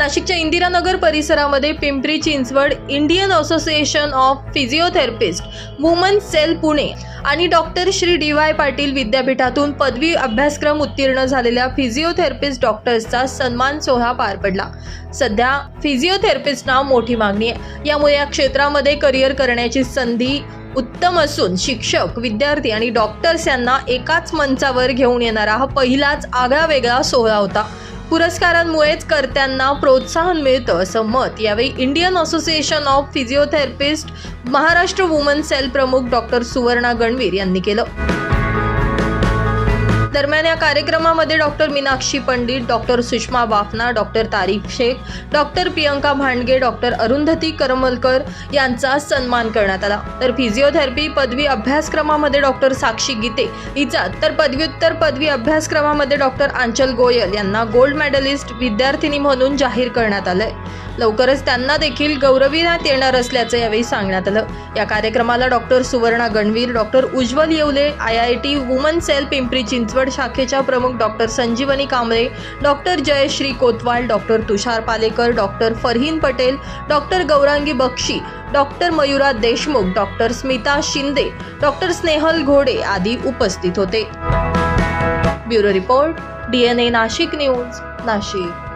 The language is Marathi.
नाशिकच्या इंदिरानगर परिसरामध्ये Pimpri Chinchwad Indian association of physiotherapist women cell Pune आणि doctor Shri D Y Patil विद्यापीठातून पदवी अभ्यासक्रम उत्तीर्ण झालेल्या फिजिओथेरपिस्ट डॉक्टर्सचा सन्मान सोहळा पार पडला. सध्या फिजिओथेरपिस्टना मोठी मागणी आहे. यामुळे या क्षेत्रामध्ये करिअर करण्याची संधी उत्तम असून शिक्षक विद्यार्थी आणि डॉक्टर्स यांना एकाच मंचावर घेऊन येणारा हा पहिलाच आगळा वेगळा सोहळा होता. पुरस्कारांमुळेच कर्त्यांना प्रोत्साहन मिळतं असं मत. यावेळी Indian association of physiotherapist Maharashtra women cell प्रमुख डॉक्टर सुवर्णा गणवीर यांनी केलं. दरम्यान या कार्यक्रमामध्ये doctor Meenakshi Pandit doctor Sushma Bafna doctor Tariq Shaikh doctor Priyanka Bhandage doctor Arundhati Karmalkar यांचा सन्मान करण्यात आला. तर फिजिओथेरपी पदवी अभ्यासक्रमामध्ये डॉक्टर साक्षी गीते हिचा तर पदव्युत्तर पदवी अभ्यासक्रमामध्ये डॉक्टर आंचल गोयल यांना गोल्ड मेडलिस्ट विद्यार्थिनी म्हणून जाहीर करण्यात आलंय. लवकरच त्यांना देखील गौरविण्यात येणार असल्याचं यावेळी सांगण्यात आलं. या कार्यक्रमाला doctor Suvarna Ganvir doctor Ujjwal Yewale I I T women cell Pimpri Chinchwad शाखेच्या प्रमुख doctor Sanjivani Kamble doctor Jayashree Kotwal doctor Tushar Palekar doctor Farheen Patel doctor Gaurangi Bakshi doctor Mayura Deshmukh doctor Smita Shinde doctor Snehal Ghode आदी उपस्थित होते. Bureau report DNA Nashik news Nashik.